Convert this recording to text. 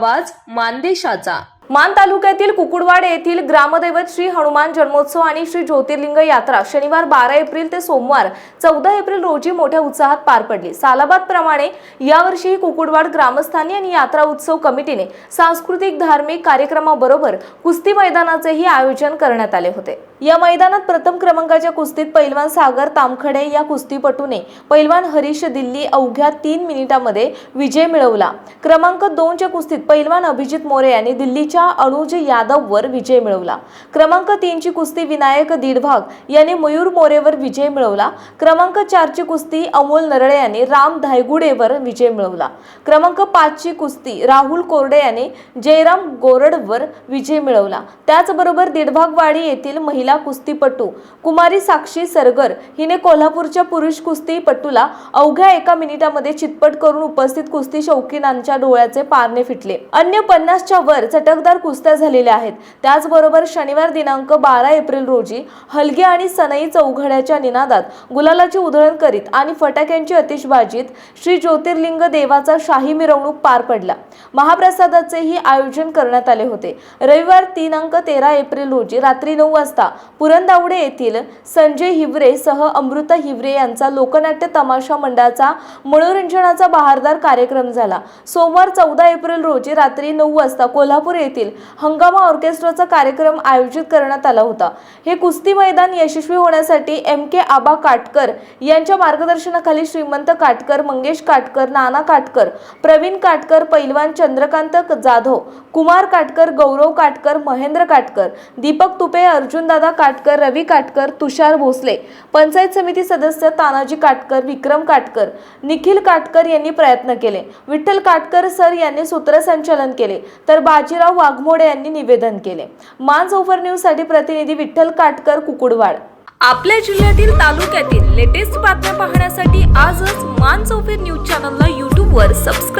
आवाज मानदेशाचा. मान तालुक्यातील कुकुडवाड येथील ग्रामदैवत श्री हनुमान जन्मोत्सव आणि श्री ज्योतिर्लिंग यात्रा शनिवार बारा एप्रिल ते सोमवार चौदा एप्रिल रोजी मोठ्या उत्साहात पार पडली. सालाबाद प्रमाणे यावर्षीही कुकुडवाड ग्रामस्थानी आणि यात्रा उत्सव कमिटीने सांस्कृतिक धार्मिक कार्यक्रमाबरोबर कुस्ती मैदानाचेही आयोजन करण्यात आले होते. या मैदानात प्रथम क्रमांकाच्या कुस्तीत पैलवान सागर तामखडे या कुस्तीपटूने पैलवान हरीश दिल्ली अवघ्या तीन मिनिटांमध्ये विजय मिळवला. क्रमांक दोनच्या कुस्तीत पैलवान अभिजित मोरे यांनी दिल्लीच्या अनुज यादववर विजय मिळवला. क्रमांक तीनची कुस्ती विनायक दीडभाग याने मयूर मोरेवर विजय मिळवला. क्रमांक चारची कुस्ती अमोल नरळे याने राम धायगुडेवर विजय मिळवला. क्रमांक पाचची कुस्ती राहुल कोरडे याने जयराम गोरडवर विजय मिळवला. त्याचबरोबर दीडभागवाडी येथील महिला कुस्तीपटू कुमारी साक्षी सरगर हिने कोल्हापूरच्या पुरुष कुस्तीपटूला अवघ्या एका मिनिटामध्ये चितपट करून उपस्थित कुस्ती शौकीनांच्या डोळ्याचे पारणे फिटले. अन्य पन्नासच्या वर चटकदार कुस्त्या झालेल्या आहेत. त्याचबरोबर शनिवार दिनांक बारा एप्रिल रोजी हलगे आणि सनई चौघड्याच्या निनादात गुलालाची उधळण करीत आणि फटाक्यांची अतिशबाजीत श्री ज्योतिर्लिंग देवाचा शाही मिरवणूक पार पडला. महाप्रसादाचेही आयोजन करण्यात आले होते. रविवार तीन अंक तेरा एप्रिल रोजी रात्री नऊ वाजता पुरंदावडे येथील संजय हिवरे सह अमृता हिवरे यांचा लोकनाट्य तमाशा मंडळाचा मनोरंजनाचा बहारदार कार्यक्रम झाला. सोमवार चौदा एप्रिल रोजी रात्री नऊ वाजता कोल्हापूर येथील हंगामा ऑर्केस्ट्राचा कार्यक्रम आयोजित करण्यात आला होता. हे कुस्ती मैदान यशस्वी होण्यासाठी एम के आबा काटकर यांच्या मार्गदर्शनाखाली श्रीमंत काटकर मंगेश काटकर नाना काटकर प्रवीण काटकर पैलवान चंद्रकांत जाधव कुमार काटकर गौरव काटकर महेंद्र काटकर दीपक तुपे अर्जुनदादा काटकर रवी काटकर तुषार भोसले पंचायत समिती सदस्य तानाजी काटकर विक्रम काटकर निखिल काटकर यांनी प्रयत्न केले. विठ्ठल काटकर सर यांनी सूत्रसंचालन केले तर बाजीराव वाघमोडे यांनी निवेदन केले. मान ओव्हर न्यूजसाठी प्रतिनिधी विठ्ठल काटकर कुकुडवाड. आपल्या जिल्ह्यातील तालुक्यातील लेटेस्ट बातम्या पाहण्यासाठी आजच मान चौफेर न्यूज चॅनलला यूट्यूबवर सबस्क्राईब